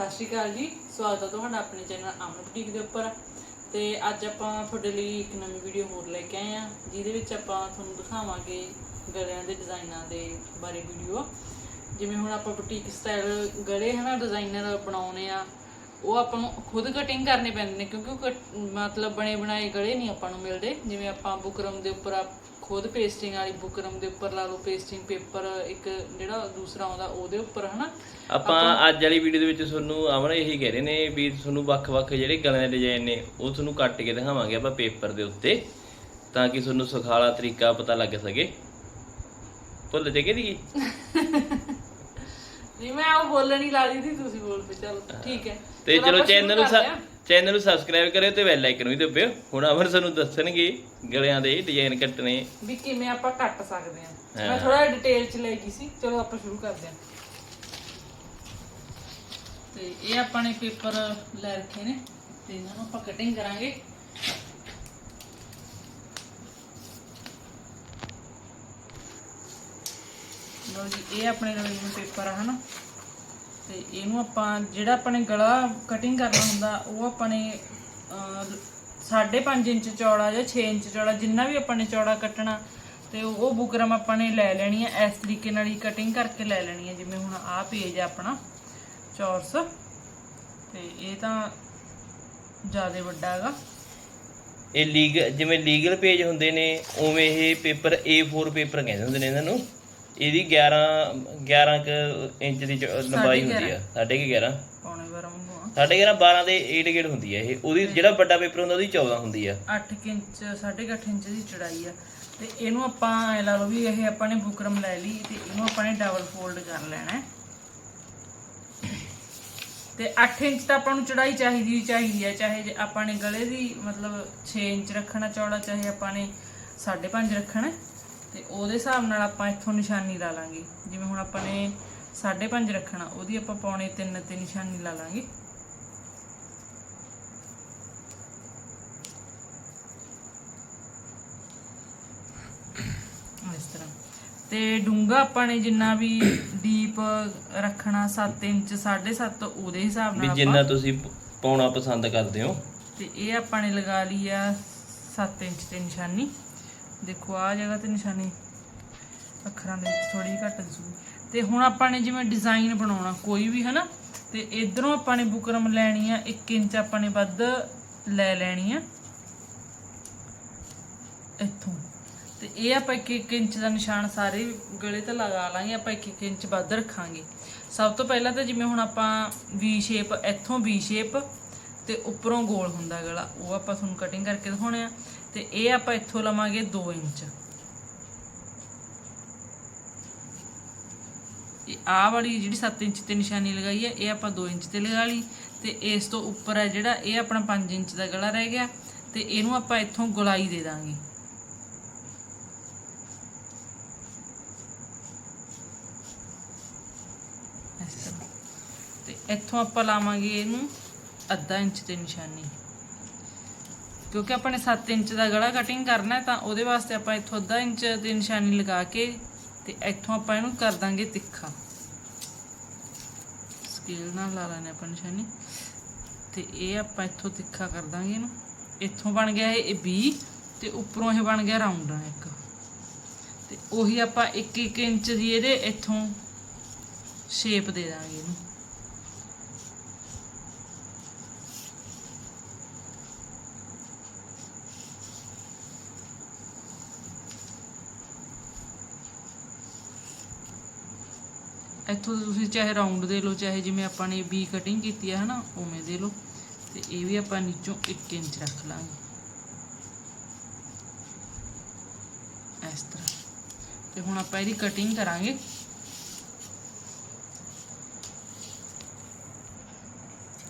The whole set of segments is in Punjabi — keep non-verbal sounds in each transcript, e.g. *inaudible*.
ਸਤਿ ਸ਼੍ਰੀ ਅਕਾਲ ਜੀ। ਸਵਾਗਤ ਹੈ ਤੁਹਾਡਾ ਆਪਣੇ ਚੈਨਲ ਅਮਨ ਬੁਟੀਕ ਦੇ ਉੱਪਰ। ਤੇ ਅੱਜ ਆਪਾਂ ਤੁਹਾਡੇ ਲਈ ਇੱਕ ਨਵੀਂ ਵੀਡੀਓ ਹੋਰ ਲੈ ਕੇ ਆਏ ਆ ਜਿਹਦੇ ਵਿੱਚ ਆਪਾਂ ਤੁਹਾਨੂੰ ਦਿਖਾਵਾਂਗੇ ਗਲਿਆਂ ਦੇ ਡਿਜ਼ਾਈਨਾਂ ਦੇ ਬਾਰੇ ਵੀਡੀਓ ਜਿਵੇਂ ਹੁਣ ਆਪਾਂ ਬੁਟੀਕ ਸਟਾਈਲ ਗਲੇ ਹਨਾ ਡਿਜ਼ਾਈਨਰ ਬਣਾਉਣੇ ਆ, ਉਹ ਆਪਾਂ ਨੂੰ ਖੁਦ ਕਟਿੰਗ ਕਰਨੇ ਪੈਂਦੇ ਨੇ, ਕਿਉਂਕਿ ਉਹ ਕੱਟ- ਮਤਲਬ ਬਣੇ ਬਣਾਏ ਗਲੇ ਨਹੀਂ ਆਪਾਂ ਨੂੰ ਮਿਲਦੇ। ਜਿਵੇਂ ਆਪਾਂ ਬੁਕਰਮ ਦੇ ਉੱਪਰ ਆ- ਖੁਦ ਪੇਸਟਿੰਗ ਵਾਲੀ ਬੁਕਰਮ ਦੇ ਉੱਪਰ ਲਾ ਲਓ ਪੇਸਟਿੰਗ ਪੇਪਰ ਇੱਕ ਜਿਹੜਾ ਦੂਸਰਾ ਆਉਂਦਾ ਉਹਦੇ ਉੱਪਰ ਹਨਾ? ਆਪਾਂ ਅੱਜ ਵਾਲੀ ਵੀਡੀਓ ਦੇ ਵਿੱਚ ਤੁਹਾਨੂੰ ਅਮਨ ਇਹੀ ਕਹਿ ਰਹੇ ਨੇ ਵੀ ਤੁਹਾਨੂੰ ਵੱਖ-ਵੱਖ ਜਿਹੜੇ ਗਲਿਆਂ ਦੇ ਡਿਜ਼ਾਈਨ ਨੇ ਉਹ ਤੁਹਾਨੂੰ ਕੱਟ ਕੇ ਦਿਖਾਵਾਂਗੇ ਆਪਾਂ ਪੇਪਰ ਦੇ ਉੱਤੇ ਤਾਂ ਕਿ ਤੁਹਾਨੂੰ ਸੁਖਾਲਾ ਤਰੀਕਾ ਪਤਾ ਲੱਗ ਸਕੇ। ਭੁੱਲ ਜੇ ਦੀ *laughs* ਨਹੀਂ ਮੈਂ ਉਹ ਬੋਲਣ ਹੀ ਲਾ ਲਈ ਸੀ ਤੁਸੀਂ ਬੋਲ ਪਏ ਚਲੋ ਠੀਕ ਹੈ। ਤੇ ਚਲੋ ਚੈਨਲ ਨੂੰ। ਚੈਨਲ ਨੂੰ ਸਬਸਕ੍ਰਾਈਬ ਕਰਿਓ ਤੇ ਬੈਲ ਆਈਕਨ ਵੀ ਦਬਾਇਓ ਹੁਣ ਅਮਨ ਸਾਨੂੰ ਦੱਸਣਗੇ ਗਲਿਆਂ ਦੇ ਡਿਜ਼ਾਈਨ ਕੱਟਣੇ। ਵੀ ਕਿਵੇਂ ਆਪਾਂ ਕੱਟ ਸਕਦੇ ਹਾਂ। ਮੈਂ। ਥੋੜਾ ਡਿਟੇਲ ਚ ਲੈ ਗਈ ਸੀ। ਚਲੋ ਆਪਾਂ ਸ਼ੁਰੂ ਕਰਦੇ ਹਾਂ। ਤੇ ਇਹ ਆਪਾਂ ਨੇ ਪੇਪਰ ਲੈ ਰੱਖੇ ਨੇ। ਤੇ ਇਹਨਾਂ ਨੂੰ ਆਪਾਂ ਕਟਿੰਗ ਕਰਾਂਗੇ। ਲਓ ਜੀ ਇਹ ਆਪਣੇ ਲਈ ਪੇਪਰ ਆ ਹਨਾ? ਤੇ ਇਹਨੂੰ ਆਪਾਂ, ਜਿਹੜਾ ਆਪਾਂ ਨੇ ਗਲਾ ਕਟਿੰਗ ਕਰਨਾ ਹੁੰਦਾ, ਉਹ ਆਪਾਂ ਨੇ 5.5 ਇੰਚ ਚੌੜਾ ਜਾਂ 6 ਇੰਚ ਚੌੜਾ, ਜਿੰਨਾ ਵੀ ਆਪਾਂ ਨੇ ਚੌੜਾ ਕੱਟਣਾ, ਤੇ ਉਹ ਉਹ ਬੁਕਰਮ ਆਪਾਂ ਨੇ ਲੈ ਲੈਣੀ ਹੈ ਇਸ ਤਰੀਕੇ ਨਾਲ ਹੀ ਕਟਿੰਗ ਕਰਕੇ ਲੈ ਲੈਣੀ ਹੈ ਜਿਵੇਂ ਹੁਣ ਆਹ ਪੇਜ ਹੈ ਆਪਣਾ, ਚੌਰਸ। ਤੇ ਇਹ ਤਾਂ ਜ਼ਿਆਦਾ ਵੱਡਾ ਹੈਗਾ। ਇਹ ਲੀਗਲ ਜਿਵੇਂ ਲੀਗਲ ਪੇਜ ਹੁੰਦੇ ਨੇ, ਉਵੇਂ ਇਹ ਪੇਪਰ A4 ਪੇਪਰ ਕਹਿੰਦੇ ਹੁੰਦੇ ਨੇ ਇਹਨਾਂ ਨੂੰ। ਇਹਦੀ 11 11 ਕੁ ਇੰਚ ਦੀ ਚ- ਲੰਬਾਈ ਹੁੰਦੀ ਆ। ਸਾਢੇ ਕੁ 11 ਪੌਣੇ 12 ਵਾਂਗੂ ਆ। ਸਾਢੇ 11 12 ਦੇ 8 ਗੇੜ ਹੁੰਦੀ ਆ ਇਹ। ਉਹਦੀ ਜਿਹੜਾ ਵੱਡਾ ਪੇਪਰ ਹੁੰਦਾ ਉਹਦੀ 14 ਹੁੰਦੀ ਆ। 8 ਇੰਚ 8.5 ਇੰਚ ਦੀ ਚੜਾਈ ਆ। ਤੇ ਇਹਨੂੰ ਆਪਾਂ ਐ ਲਾ ਲਓ ਵੀ ਇਹ ਆਪਾਂ ਨੇ ਬੁਕਰਮ ਲੈ ਲਈ ਤੇ ਇਹਨੂੰ ਆਪਾਂ ਨੇ ਡਬਲ ਫੋਲਡ ਕਰ ਲੈਣਾ ਹੈ। ਤੇ 8 ਇੰਚ ਤਾਂ ਆਪਾਂ ਨੂੰ ਚੜਾਈ ਚਾਹੀਦੀ ਹੀ ਚਾਹੀਦੀ ਹੈ ਚਾਹੇ ਜੇ ਆਪਾਂ ਨੇ ਗਲੇ ਦੀ ਮਤਲਬ 6 ਇੰਚ ਰੱਖਣਾ ਚੌੜਾ ਚਾਹੇ ਆਪਾਂ ਨੇ 5.5 ਰੱਖਣਾ ਹੈ। ਤੇ ਉਹਦੇ ਹਿਸਾਬ ਨਾਲ ਆਪਾਂ ਇੱਥੋਂ ਨਿਸ਼ਾਨੀ ਲਾ ਲਾਂਗੇ। ਜਿਵੇਂ ਹੁਣ ਆਪਾਂ ਨੇ 5.5 ਰੱਖਣਾ ਉਹਦੀ ਆਪਾਂ ਪੌਣੇ 3 ਤੇ ਨਿਸ਼ਾਨੀ ਲਾ ਲਾਂਗੇ। ਇਸ ਤਰ੍ਹਾਂ। ਤੇ ਡੂੰਗਾ ਆਪਾਂ ਨੇ ਜਿੰਨਾ ਵੀ ਡੀਪ ਰੱਖਣਾ 7 ਇੰਚ 7.5 ਉਹਦੇ ਹਿਸਾਬ ਵੀ ਨਾਲ ਜਿੰਨਾ ਤੁਸੀਂ ਪਾਉਣਾ ਪਸੰਦ ਕਰਦੇ ਹੋ। ਤੇ ਇਹ ਆਪਾਂ ਨੇ ਲਗਾ ਲਈ ਆ 7 ਇੰਚ ਤੇ ਨਿਸ਼ਾਨੀ। ਦੇਖੋ ਆ ਜਗ੍ਹਾ ਤੇ ਨਿਸ਼ਾਨੀ ਅੱਖਰਾਂ ਦੇ ਵਿੱਚ ਥੋੜੀ ਘੱਟ ਦਿਸੂਗੀ। ਤੇ ਹੁਣ ਆਪਾਂ ਨੇ ਜਿਵੇਂ ਡਿਜ਼ਾਈਨ ਬਣਾਉਣਾ, ਕੋਈ ਵੀ, ਹਨਾ? ਤੇ ਇਧਰੋਂ ਆਪਾਂ ਨੇ ਬੁਕਰਮ ਲੈਣੀ ਆ 1 ਇੰਚ ਆਪਾਂ ਨੇ ਵੱਧ ਲੈ ਲੈਣੀ ਆ। ਇੱਥੋਂ। ਤੇ ਇਹ ਆਪਾਂ 1 ਇੰਚ ਦਾ ਨਿਸ਼ਾਨ ਸਾਰੇ ਗਲੇ ਤੇ ਲਗਾ ਲਾਂਗੇ, ਆਪਾਂ 1 ਇੰਚ ਵੱਧ ਰੱਖਾਂਗੇ। ਸਭ ਤੋਂ ਪਹਿਲਾਂ ਤਾਂ ਜਿਵੇਂ ਹੁਣ ਆਪਾਂ ਵੀ ਸ਼ੇਪ ਇੱਥੋਂ ਵੀ ਸ਼ੇਪ ਤੇ ਉੱਪਰੋਂ ਗੋਲ ਹੁੰਦਾ ਗਲਾ, ਉਹ ਆਪਾਂ ਤੁਹਾਨੂੰ ਕਟਿੰਗ ਕਰਕੇ ਦਿਖਾਉਣੇ ਆ। ਤੇ ਇਹ ਆਪਾਂ ਇੱਥੋਂ ਲਵਾਂਗੇ 2 ਇੰਚ। ਇਹ ਆਹ ਵਾਲੀ ਜਿਹੜੀ 7 ਇੰਚ ਤੇ ਨਿਸ਼ਾਨੀ ਲਗਾਈ ਹੈ, ਇਹ ਆਪਾਂ 2 ਇੰਚ ਤੇ ਲਗਾ ਲਈ ਤੇ ਇਸ ਤੋਂ ਉੱਪਰ ਹੈ ਜਿਹੜਾ ਇਹ ਆਪਣਾ 5 ਇੰਚ ਦਾ ਗਲਾ ਰਹਿ ਗਿਆ ਤੇ ਇਹਨੂੰ ਆਪਾਂ ਇੱਥੋਂ ਗੁਲਾਈ ਦੇ ਦਾਂਗੇ। ਇਸ ਤਰ੍ਹਾਂ। ਤੇ ਇੱਥੋਂ ਆਪਾਂ ਲਾਵਾਂਗੇ ਇਹਨੂੰ ਅੱਧਾ ਇੰਚ ਤੇ ਨਿਸ਼ਾਨੀ। ਕਿਉਂਕਿ ਆਪਾਂ ਨੇ 7 ਇੰਚ ਦਾ ਗਲਾ ਕਟਿੰਗ ਕਰਨਾ ਹੈ ਤਾਂ ਉਹਦੇ ਵਾਸਤੇ ਆਪਾਂ ਇੱਥੋਂ ਅੱਧਾ ਇੰਚ ਦੀ ਨਿਸ਼ਾਨੀ ਲਗਾ ਕੇ ਤੇ ਇੱਥੋਂ ਆਪਾਂ ਇਹਨੂੰ ਕਰ ਦਾਂਗੇ ਤਿੱਖਾ। ਸਕੇਲ ਨਾਲ ਲਾ ਲੈਣੇ ਆਪਾਂ ਨਿਸ਼ਾਨੀ। ਤੇ ਇਹ ਆਪਾਂ ਇੱਥੋਂ ਤਿੱਖਾ ਕਰ ਦਾਂਗੇ ਇਹਨੂੰ। ਇੱਥੋਂ ਬਣ ਗਿਆ ਇਹ B ਤੇ ਉੱਪਰੋਂ ਇਹ ਬਣ ਗਿਆ ਰਾਉਂਡ ਇੱਕ। ਤੇ ਉਹੀ ਆਪਾਂ 1-1 ਇੰਚ ਦੀ ਇਹਦੇ ਇੱਥੋਂ ਸ਼ੇਪ ਦੇ ਦਾਂਗੇ ਇਹਨੂੰ। ਇੱਥੋਂ ਤੋਂ ਤੁਸੀਂ ਚਾਹੇ ਰਾਉਂਡ ਦੇ ਲਓ, ਚਾਹੇ ਜਿਵੇਂ ਆਪਾਂ ਨੇ ਬੀ ਕਟਿੰਗ ਕੀਤੀ ਹੈ ਹਨਾ, ਉਵੇਂ ਦੇ ਲਓ। ਤੇ ਇਹ ਵੀ ਆਪਾਂ ਨੀਚੋਂ 1 ਇੰਚ ਰੱਖ ਲਾਂਗੇ। ਇਸ ਤਰ੍ਹਾਂ। ਤੇ ਹੁਣ ਆਪਾਂ ਇਹਦੀ ਕਟਿੰਗ ਕਰਾਂਗੇ।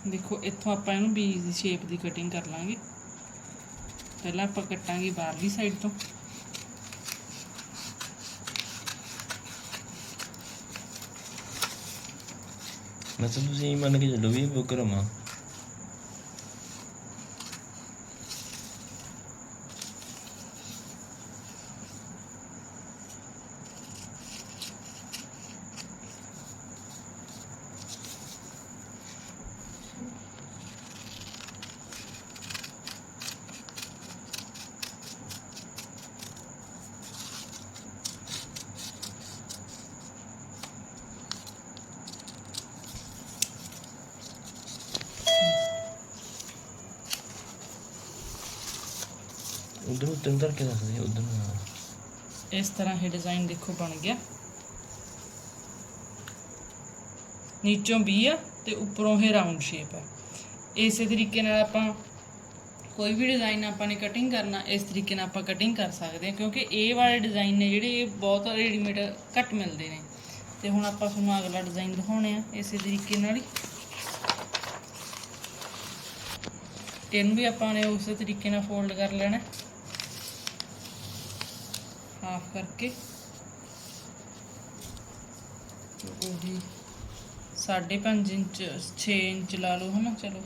ਦੇਖੋ, ਇੱਥੋਂ ਆਪਾਂ ਇਹਨੂੰ ਬੀ ਦੀ ਸ਼ੇਪ ਦੀ ਕਟਿੰਗ ਕਰ ਲਾਂਗੇ। ਪਹਿਲਾਂ ਆਪਾਂ ਕੱਟਾਂਗੇ ਬਾਹਰਲੀ ਸਾਈਡ ਤੋਂ। ਮਤਲਬ ਤੁਸੀਂ ਮੰਨ ਕੇ ਚੱਲੋ ਵੀ ਬੁਕਰਮ ਆ ਉਧਰ ਉੱਤੇ ਨੂੰ ਕੇ ਦੱਸ ਦੇ ਉਧਰ ਨੂੰ ਹਾਂ। ਇਸ ਤਰ੍ਹਾਂ ਇਹ ਡਿਜ਼ਾਈਨ ਦੇਖੋ ਬਣ ਗਿਆ। ਨੀਚੋਂ ਵੀ ਆ ਤੇ ਉੱਪਰੋਂ ਇਹ ਰਾਉਂਡ ਸ਼ੇਪ ਹੈ ਇਸੇ ਤਰੀਕੇ ਨਾਲ ਆਪਾਂ ਕੋਈ ਵੀ ਡਿਜ਼ਾਈਨ ਆਪਾਂ ਨੇ ਕਟਿੰਗ ਕਰਨਾ, ਇਸ ਤਰੀਕੇ ਨਾਲ ਆਪਾਂ ਕਟਿੰਗ ਕਰ ਸਕਦੇ ਹਾਂ, ਕਿਉਂਕਿ ਇਹ ਵਾਲੇ ਡਿਜ਼ਾਈਨ ਨੇ ਜਿਹੜੇ ਇਹ ਬਹੁਤ ਰੈਡੀਮੇਡ ਘੱਟ ਮਿਲਦੇ ਨੇ। ਤੇ ਹੁਣ ਆਪਾਂ ਤੁਹਾਨੂੰ ਅਗਲਾ ਡਿਜ਼ਾਈਨ ਦਿਖਾਉਣੇ ਆ ਇਸੇ ਤਰੀਕੇ ਨਾਲ ਹੀ। ਇਹਨੂੰ ਵੀ ਆਪਾਂ ਨੇ ਉਸੇ ਤਰੀਕੇ ਨਾਲ ਫੋਲਡ ਕਰ ਲੈਣਾ। ਹਾਫ ਕਰਕੇ ਉਹੀ 5.5 ਇੰਚ 6 ਇੰਚ ਲਾ ਲਓ ਹਨਾ, ਚਲੋ।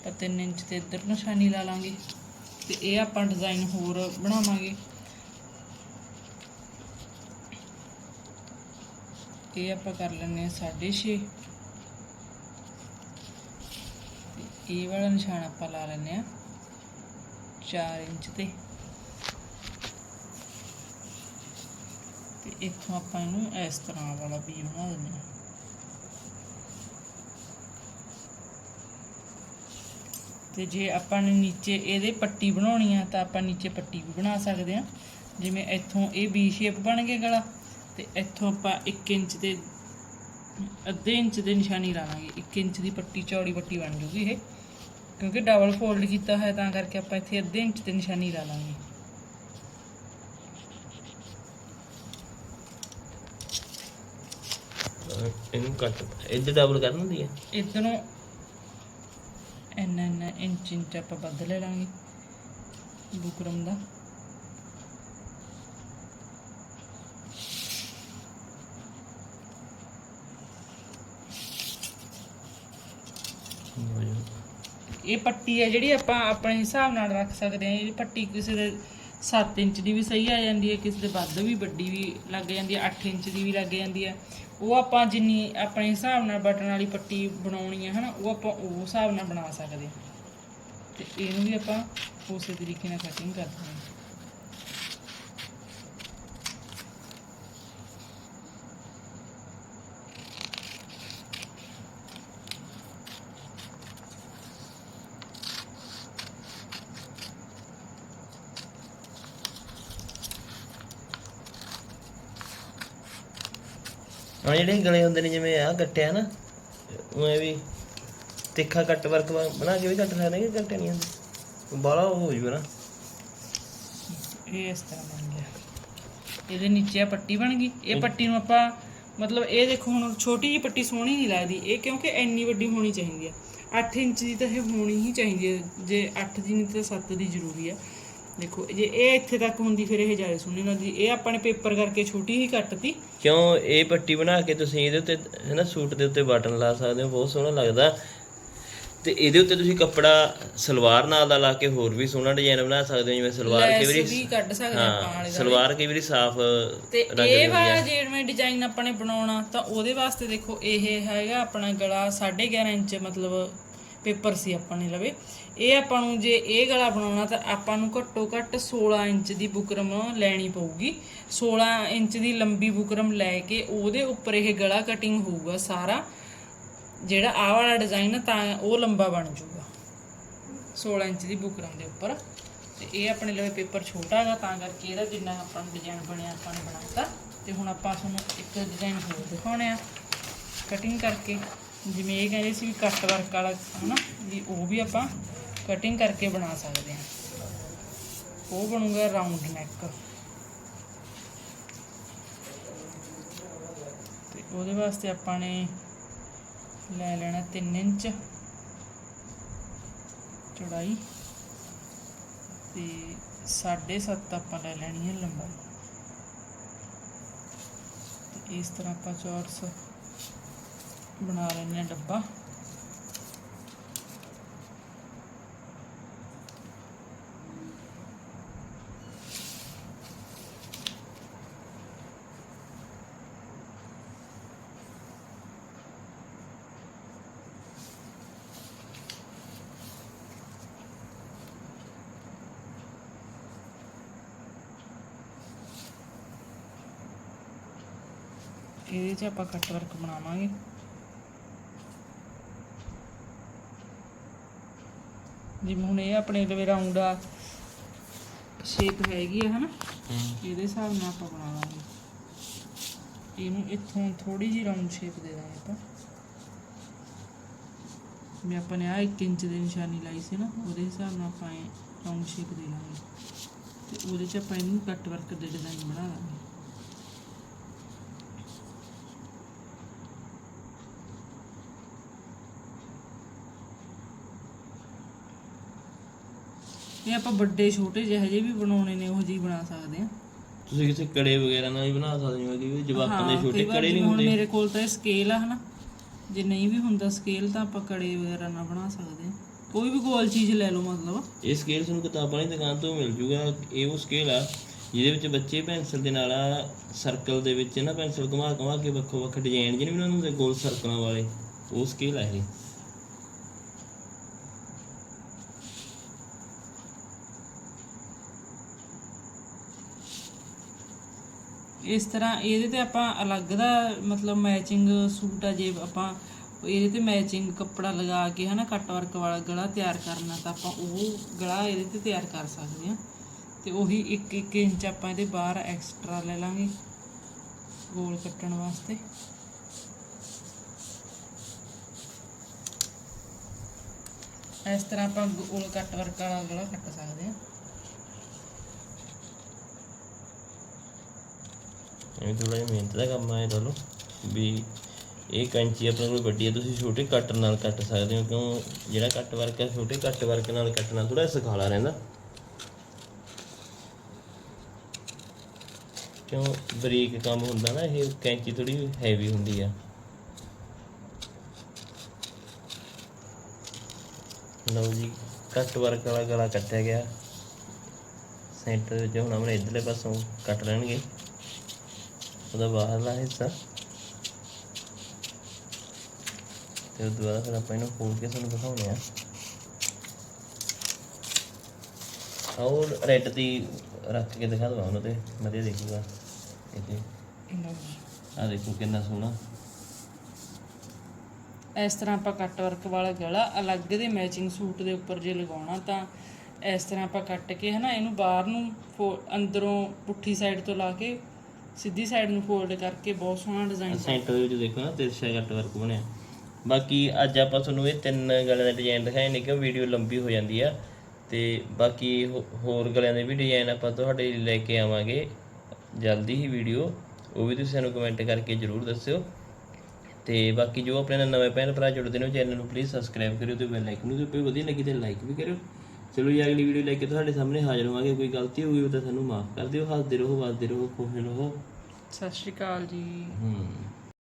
ਆਪਾਂ 3 ਇੰਚ ਤੇ ਇੱਧਰ ਨਿਸ਼ਾਨੀ ਲਾ ਲਾਂਗੇ। ਤੇ ਇਹ ਆਪਾਂ ਡਿਜ਼ਾਈਨ ਹੋਰ ਬਣਾਵਾਂਗੇ। ਇਹ ਆਪਾਂ ਕਰ ਲੈਣੇ ਆ 6.5 ਇਹ ਵਾਲਾ ਨਿਸ਼ਾਨ ਆਪਾਂ ਲਾ ਲੈਣੇ ਆ 4 ਇੰਚ ਤੇ। ਤੇ ਇੱਥੋਂ ਆਪਾਂ ਇਹਨੂੰ ਇਸ ਤਰ੍ਹਾਂ ਵਾਲਾ ਵੀ ਬਣਾ ਦਿੰਦੇ ਹਾਂ। ਤੇ ਜੇ ਆਪਾਂ ਨੇ ਨੀਚੇ ਇਹਦੇ ਪੱਟੀ ਬਣਾਉਣੀ ਆ, ਤਾਂ ਆਪਾਂ ਨੀਚੇ ਪੱਟੀ ਵੀ ਬਣਾ ਸਕਦੇ ਆ ਜਿਵੇਂ ਇੱਥੋਂ ਇਹ ਵੀ ਸ਼ੇਪ ਬਣ ਗਿਆ ਗਲਾ, ਤੇ ਇੱਥੋਂ ਆਪਾਂ 1 ਇੰਚ ਦੇ, ਅੱਧੇ ਇੰਚ ਦੇ ਨਿਸ਼ਾਨੀ ਲਾਵਾਂਗੇ। 1 ਇੰਚ ਦੀ ਪੱਟੀ, ਚੌੜੀ ਪੱਟੀ ਬਣ ਜੂਗੀ ਇਹ। ਕਿਉਂਕਿ ਡਬਲ ਫੋਲਡ ਕੀਤਾ ਹੋਇਆ, ਤਾਂ ਕਰਕੇ ਆਪਾਂ ਇੱਥੇ ਅੱਧੇ ਇੰਚ ਤੇ ਨਿਸ਼ਾਨੀ ਲਾ ਲਾਂਗੇ। ਇਹਨੂੰ ਕੱਟ ਇੱਧਰ ਡਬਲ ਕਰਨਾ ਹੁੰਦੀ ਹੈ ਇਧਰੋਂ ਇੰਨਾ ਇੰਨਾ ਇੰਚ ਇੰਚ ਆਪਾਂ ਵੱਧ ਲੈ ਲਾਂਗੇ ਬੁਕਰਮ ਦਾ। ਇਹ ਪੱਟੀ ਹੈ ਜਿਹੜੀ ਆਪਾਂ ਆਪਣੇ ਹਿਸਾਬ ਨਾਲ ਰੱਖ ਸਕਦੇ ਹਾਂ, ਇਹ ਪੱਟੀ ਕਿਸੇ ਦੇ 7 ਇੰਚ ਦੀ ਵੀ ਸਹੀ ਆ ਜਾਂਦੀ ਹੈ, ਕਿਸੇ ਦੇ ਵੱਧ ਵੀ ਵੱਡੀ ਵੀ ਲੱਗ ਜਾਂਦੀ ਹੈ 8 ਇੰਚ ਦੀ ਵੀ ਲੱਗ ਜਾਂਦੀ ਹੈ। ਉਹ ਆਪਾਂ ਜਿੰਨੀ ਆਪਣੇ ਹਿਸਾਬ ਨਾਲ ਬਟਨ ਵਾਲੀ ਪੱਟੀ ਬਣਾਉਣੀ ਹੈ ਹਨਾ, ਉਹ ਆਪਾਂ ਉਹ ਹਿਸਾਬ ਨਾਲ ਬਣਾ ਸਕਦੇ ਹਾਂ। ਤੇ ਇਹਨੂੰ ਵੀ ਆਪਾਂ ਉਸੇ ਤਰੀਕੇ ਨਾਲ ਕਟਿੰਗ ਕਰਦੇ ਹਾਂ। ਜਿਹੜੇ ਗਲੇ ਹੁੰਦੇ ਨੇ ਜਿਵੇਂ ਆ ਕੱਟਿਆ ਨਾ ਉਹ ਇਹ ਵੀ ਤਿੱਖਾ ਕੱਟ ਵਰਕ ਬਣਾ ਕੇ ਵੀ ਕੱਟ ਸਕਦੇ ਕਿ ਕੱਟੇ ਨਹੀਂ ਹੁੰਦੇ? ਬਾਲਾ ਹੋ ਜੂਗਾ ਨਾ। ਇਹ ਇਸ ਤਰ੍ਹਾਂ ਬਣ ਗਿਆ। ਇਹਦੇ ਨੀਚੇ ਆ ਪੱਟੀ ਬਣ ਗਈ। ਇਹ ਪੱਟੀ ਨੂੰ ਆਪਾਂ ਮਤਲਬ ਇਹ ਦੇਖੋ ਹੁਣ ਛੋਟੀ ਜਿਹੀ ਪੱਟੀ ਸੋਹਣੀ ਨਹੀਂ ਲੱਗਦੀ। ਇਹ ਕਿਉਂਕਿ ਇੰਨੀ ਵੱਡੀ ਹੋਣੀ ਚਾਹੀਦੀ ਹੈ। 8 ਇੰਚ ਦੀ ਤਾਂ ਇਹ ਹੋਣੀ ਹੀ ਚਾਹੀਦੀ ਹੈ। ਜੇ 8 ਦੀ ਨਹੀਂ ਤਾਂ 7 ਦੀ ਜ਼ਰੂਰੀ ਹੈ। ਦੇਖੋ ਜੇ ਇਹ ਇੱਥੇ ਤੱਕ ਹੁੰਦੀ ਫਿਰ ਇਹ ਜ਼ਿਆਦਾ ਸੋਹਣੀ ਲੱਗਦੀ ਇਹ ਆਪਾਂ ਨੇ ਪੇਪਰ ਕਰਕੇ ਛੋਟੀ ਹੀ ਕੱਟਤੀ। ਕਿਉਂ? ਇਹ ਪੱਟੀ ਬਣਾ ਕੇ ਤੁਸੀਂ ਇਹਦੇ ਉੱਤੇ ਹੈ ਨਾ ਸੂਟ ਦੇ ਉੱਤੇ ਬਟਨ ਲਾ ਸਕਦੇ ਹੋ ਬਹੁਤ ਸੋਹਣਾ ਲੱਗਦਾ। ਤੇ ਇਹਦੇ ਉੱਤੇ ਤੁਸੀਂ ਕੱਪੜਾ ਸਲਵਾਰ ਨਾਲ ਦਾ ਲਾ ਕੇ ਹੋਰ ਵੀ ਸੋਹਣਾ ਡਿਜ਼ਾਈਨ ਬਣਾ ਸਕਦੇ ਹੋ ਜਿਵੇਂ ਸਲਵਾਰ ਕਈ ਵਾਰੀ ਵੀ ਕੱਢ ਸਕਦੇ ਹਾਂ ਆਪਾਂ ਹਾਂ ਵਾਲੇ ਸਲਵਾਰ ਕਈ ਵਾਰੀ ਸਾਫ਼ ਤੇ ਇਹ ਵਾਲਾ ਜਿਵੇਂ ਡਿਜ਼ਾਈਨ ਆਪਾਂ ਨੇ ਬਣਾਉਣਾ ਤਾਂ ਉਹਦੇ ਵਾਸਤੇ ਦੇਖੋ ਇਹ ਹੈਗਾ ਆਪਣਾ ਗਲਾ 11.5 ਇੰਚ ਮਤਲਬ ਪੇਪਰ ਸੀ ਆਪਾਂ ਨੇ ਲਵੇ। ਇਹ ਆਪਾਂ ਨੂੰ ਜੇ ਇਹ ਗਲਾ ਬਣਾਉਣਾ ਤਾਂ ਆਪਾਂ ਨੂੰ ਘੱਟੋ ਘੱਟ 16 ਇੰਚ ਦੀ ਬੁਕਰਮ ਲੈਣੀ ਪਊਗੀ। 16 ਇੰਚ ਦੀ ਲੰਬੀ ਬੁਕਰਮ ਲੈ ਕੇ ਉਹਦੇ ਉੱਪਰ ਇਹ ਗਲਾ ਕਟਿੰਗ ਹੋਊਗਾ ਸਾਰਾ। ਜਿਹੜਾ ਆਹ ਵਾਲਾ ਡਿਜ਼ਾਈਨ ਤਾਂ ਉਹ ਲੰਬਾ ਬਣ ਜਾਊਗਾ। 16 ਇੰਚ ਦੀ ਬੁਕਰਮ ਦੇ ਉੱਪਰ। ਤੇ ਇਹ ਆਪਣੇ ਲਈ ਪੇਪਰ ਛੋਟਾ ਹੈਗਾ ਤਾਂ ਕਰਕੇ ਇਹਦਾ ਜਿੰਨਾ ਆਪਾਂ ਨੂੰ ਡਿਜ਼ਾਈਨ ਬਣਿਆ ਆਪਾਂ ਨੇ ਬਣਾਤਾ। ਤੇ ਹੁਣ ਆਪਾਂ ਤੁਹਾਨੂੰ ਇੱਕ ਡਿਜ਼ਾਈਨ ਹੋਰ ਦਿਖਾਉਣੇ ਆ। ਕਟਿੰਗ ਕਰਕੇ। ਜਿਵੇਂ ਇਹ ਕਹਿੰਦੇ ਸੀ ਵੀ ਕੱਟ ਵਰਕ ਵਾਲਾ, ਹਨਾ? ਵੀ ਉਹ ਵੀ ਆਪਾਂ ਕਟਿੰਗ ਕਰਕੇ ਬਣਾ ਸਕਦੇ ਹਾਂ। ਉਹ ਬਣੂਗਾ ਰਾਉਂਡ ਨੈਕ ਤੇ ਉਹਦੇ ਵਾਸਤੇ ਆਪਾਂ ਨੇ ਲੈ ਲੈਣਾ 3 ਇੰਚ ਚੌੜਾਈ। ਤੇ 7.5 ਆਪਾਂ ਲੈ ਲੈਣੀ ਹੈ ਲੰਬਾਈ। ਤੇ ਇਸ ਤਰ੍ਹਾਂ ਆਪਾਂ ਚੌਰਸ ਬਣਾ ਲੈਂਦੇ ਹਾਂ ਡੱਬਾ। ਇਹਦੇ 'ਚ ਆਪਾਂ ਕੱਟ ਵਰਕ ਬਣਾਵਾਂਗੇ। ਜਿਵੇਂ ਹੁਣ ਇਹ ਆਪਣੇ ਲਵੇ ਰਾਉਂਡ ਆ ਸ਼ੇਪ ਹੈਗੀ ਆ ਹਨਾ? ਇਹਦੇ ਹਿਸਾਬ ਨਾਲ ਆਪਾਂ ਬਣਾ ਲਾਂਗੇ ਇਹਨੂੰ ਇੱਥੋਂ ਥੋੜੀ ਜਿਹੀ ਰਾਉਂਡ ਸ਼ੇਪ ਦੇ ਦਾਂਗੇ ਆਪਾਂ। ਵੀ ਆਪਾਂ ਨੇ ਆ 1 ਇੰਚ ਦੀ ਨਿਸ਼ਾਨੀ ਲਾਈ ਸੀ ਨਾ ਉਹਦੇ ਹਿਸਾਬ ਨਾਲ ਆਪਾਂ ਇਹ ਰਾਉਂਡ ਸ਼ੇਪ ਦੇ ਲਾਂਗੇ। ਤੇ ਉਹਦੇ ਚ ਆਪਾਂ ਇਹਨੂੰ ਕੱਟ ਵਰਕ ਦੇ ਡਿਜ਼ਾਈਨ ਬਣਾ ਲਾਂਗੇ ਇਹ ਆਪਾਂ ਵੱਡੇ ਛੋਟੇ ਜਿਹੇ ਵੀ ਬਣਾਉਣੇ ਨੇ ਉਹ ਜਿਹੀ ਬਣਾ ਸਕਦੇ ਆ ਤੁਸੀਂ ਕਿਸੇ ਕੜੇ ਵਗੈਰਾ ਨਾਲ ਵੀ ਬਣਾ ਸਕਦੇ ਹੋ ਕਿ ਜਵਾਕਾਂ ਦੇ ਛੋਟੇ ਕੜੇ ਨਹੀਂ ਹੁੰਦੇ। ਮੇਰੇ ਕੋਲ ਤਾਂ ਸਕੇਲ ਆ ਹਨਾ। ਜੇ ਨਹੀਂ ਵੀ ਹੁੰਦਾ ਸਕੇਲ ਤਾਂ ਆਪਾਂ ਕੜੇ ਵਗੈਰਾ ਨਾਲ ਬਣਾ ਸਕਦੇ ਆ ਕੋਈ ਵੀ ਗੋਲ ਚੀਜ਼ ਲੈ ਲਓ ਮਤਲਬ। ਇਹ ਸਕੇਲ ਤੁਹਾਨੂੰ ਕਿਤਾਬਾਂ ਦੀ ਦੁਕਾਨ ਤੋਂ ਮਿਲ ਜੂਗਾ। ਇਹ ਉਹ ਸਕੇਲ ਆ ਜਿਹਦੇ ਵਿੱਚ ਬੱਚੇ ਪੈਨਸਲ ਦੇ ਨਾਲ ਸਰਕਲ ਦੇ ਵਿੱਚ ਨਾ ਪੈਨਸਲ ਘੁਮਾ ਘੁਮਾ ਕੇ ਵੱਖੋ ਵੱਖ ਡਿਜ਼ਾਈਨ ਜਿਹਨੇ ਬਣਾਉਂਦੇ ਹੁੰਦੇ ਗੋਲ ਸਰਕਲਾਂ ਵਾਲੇ ਉਹ ਸਕੇਲ ਆ ਇਹ। ਇਸ ਤਰ੍ਹਾਂ ਇਹਦੇ ਤੇ ਆਪਾਂ ਅਲੱਗ ਦਾ ਮਤਲਬ ਮੈਚਿੰਗ ਸੂਟ ਆ ਜੇ ਆਪਾਂ, ਇਹਦੇ ਤੇ ਮੈਚਿੰਗ ਕੱਪੜਾ ਲਗਾ ਕੇ ਹਨਾ ਕੱਟ ਵਰਕ ਵਾਲਾ ਗਲਾ ਤਿਆਰ ਕਰਨਾ ਤਾਂ ਆਪਾਂ ਉਹ ਗਲਾ ਇਹਦੇ ਤੇ ਤਿਆਰ ਕਰ ਸਕਦੇ ਹਾਂ। ਤੇ ਉਹੀ 1 1 ਇੰਚ ਆਪਾਂ ਇਹਦੇ ਬਾਹਰ ਐਕਸਟਰਾ ਲੈ ਲਾਂਗੇ ਗੋਲ ਕੱਟਣ ਵਾਸਤੇ। ਇਸ ਤਰ੍ਹਾਂ ਆਪਾਂ ਗੋਲ ਕੱਟ ਵਰਕ ਵਾਲਾ ਗਲਾ ਕੱਟ ਸਕਦੇ ਹਾਂ। ਇਹ ਥੋੜਾ ਜਿਹਾ ਮਿਹਨਤ ਦਾ ਕੰਮ ਆ ਇਹ ਚਲੋ ਵੀ ਇਹ ਕੈਂਚੀ ਆਪਣੇ ਕੋਲ ਵੱਡੀ ਹੈ ਤੁਸੀਂ ਛੋਟੇ ਕੱਟ ਨਾਲ ਕੱਟ ਸਕਦੇ ਹੋ, ਕਿਉਂ ਜਿਹੜਾ ਕੱਟ ਵਰਕ ਹੈ ਛੋਟੇ ਕੱਟ ਵਰਕ ਨਾਲ ਕੱਟਣਾ ਥੋੜਾ ਸੁਖਾਲਾ ਰਹਿੰਦਾ। ਕਿਉਂ ਬਰੀਕ ਕੰਮ ਹੁੰਦਾ ਨਾ, ਇਹ ਕੈਂਚੀ ਥੋੜੀ ਹੈਵੀ ਹੁੰਦੀ ਆ। ਲਓ ਜੀ, ਕੱਟ ਵਰਕ ਵਾਲਾ ਗਲਾ ਕੱਟਿਆ ਗਿਆ। ਸੈਂਟਰ ਵਿੱਚ ਹੁਣ ਆਪਣੇ ਇਧਰਲੇ ਪਾਸੋਂ ਕੱਟ ਲੈਣਗੇ। ਉਹਦਾ ਬਾਹਰਲਾ ਹਿੱਸਾ। ਤੇ ਉਹ ਦੁਬਾਰਾ ਫਿਰ ਆਪਾਂ ਇਹਨੂੰ ਖੋਲ ਕੇ ਤੁਹਾਨੂੰ ਦਿਖਾਉਣੇ ਆ ਆਓ ਰੈਡ ਦੀ ਰੱਖ ਕੇ ਦਿਖਾ ਦਵਾਂ ਉਹਨਾਂ ਤੇ ਵਧੀਆ ਦੇਖੂਗਾ। ਇਹਦੇ ਆ ਦੇਖੋ ਕਿੰਨਾ ਸੋਹਣਾ। ਇਸ ਤਰ੍ਹਾਂ ਆਪਾਂ ਕੱਟ ਵਰਕ ਵਾਲਾ ਗਲਾ ਅਲੱਗ ਦੇ ਮੈਚਿੰਗ ਸੂਟ ਦੇ ਉੱਪਰ ਜੇ ਲਗਾਉਣਾ ਤਾਂ ਇਸ ਤਰ੍ਹਾਂ ਆਪਾਂ ਕੱਟ ਕੇ ਹਨਾ ਇਹਨੂੰ ਬਾਹਰ ਨੂੰ ਅੰਦਰੋਂ ਪੁੱਠੀ ਸਾਈਡ ਤੋਂ ਲਾ ਕੇ ਸਿੱਧੀ ਸਾਈਡ ਨੂੰ ਫੋਲਡ ਕਰਕੇ ਬਹੁਤ ਸੋਹਣਾ ਡਿਜ਼ਾਈਨ ਸੈਂਟਰ ਦੇ ਵਿੱਚ ਦੇਖੋ ਨਾ ਤਿਰਛਾ ਕੱਟ ਵਰਕ ਬਣਿਆ। ਬਾਕੀ ਅੱਜ ਆਪਾਂ ਤੁਹਾਨੂੰ ਇਹ ਤਿੰਨ ਗਲਿਆਂ ਦੇ ਡਿਜ਼ਾਈਨ ਦਿਖਾਏ ਨੇ ਕਿਉਂ ਵੀਡੀਓ ਲੰਬੀ ਹੋ ਜਾਂਦੀ ਆ। ਤੇ ਬਾਕੀ ਹੋ- ਹੋਰ ਗਲਿਆਂ ਦੇ ਵੀ ਡਿਜ਼ਾਈਨ ਆਪਾਂ ਤੁਹਾਡੇ ਲਈ ਲੈ ਕੇ ਆਵਾਂਗੇ। ਜਲਦੀ ਹੀ ਵੀਡੀਓ ਉਹ ਵੀ ਤੁਸੀਂ ਸਾਨੂੰ ਕਮੈਂਟ ਕਰਕੇ ਜਰੂਰ ਦੱਸਿਓ। ਤੇ ਬਾਕੀ ਜੋ ਆਪਣੇ ਨਾਲ ਨਵੇਂ ਭੈਣ ਭਰਾ ਜੁੜਦੇ ਨੇ ਉਹ ਚੈਨਲ ਨੂੰ ਪਲੀਜ਼ ਸਬਸਕ੍ਰਾਈਬ ਕਰਿਓ ਤੇ ਬੈਲ ਆਈਕਨ ਨੂੰ ਦਬਾਓ ਵਧੀਆ ਲੱਗੀ ਤੇ ਲਾਈਕ ਵੀ ਕਰਿਓ। ਚਲੋ ਜੀ ਅਗਲੀ ਵੀਡੀਓ ਲੈ ਕੇ ਤੁਹਾਡੇ ਸਾਹਮਣੇ ਹਾਜ਼ਰ ਹੋਵਾਂਗੇ। ਕੋਈ ਗਲਤੀ ਹੋਈ ਤਾਂ ਸਾਨੂੰ ਮਾਫ ਕਰ ਦਿਓ। ਹੱਸਦੇ ਰਹੋ ਵੱਸਦੇ ਰਹੋ ਖੁਸ਼ ਰਹੋ। ਸਤਿ ਸ਼੍ਰੀ ਅਕਾਲ ਜੀ। ਹੂੰ।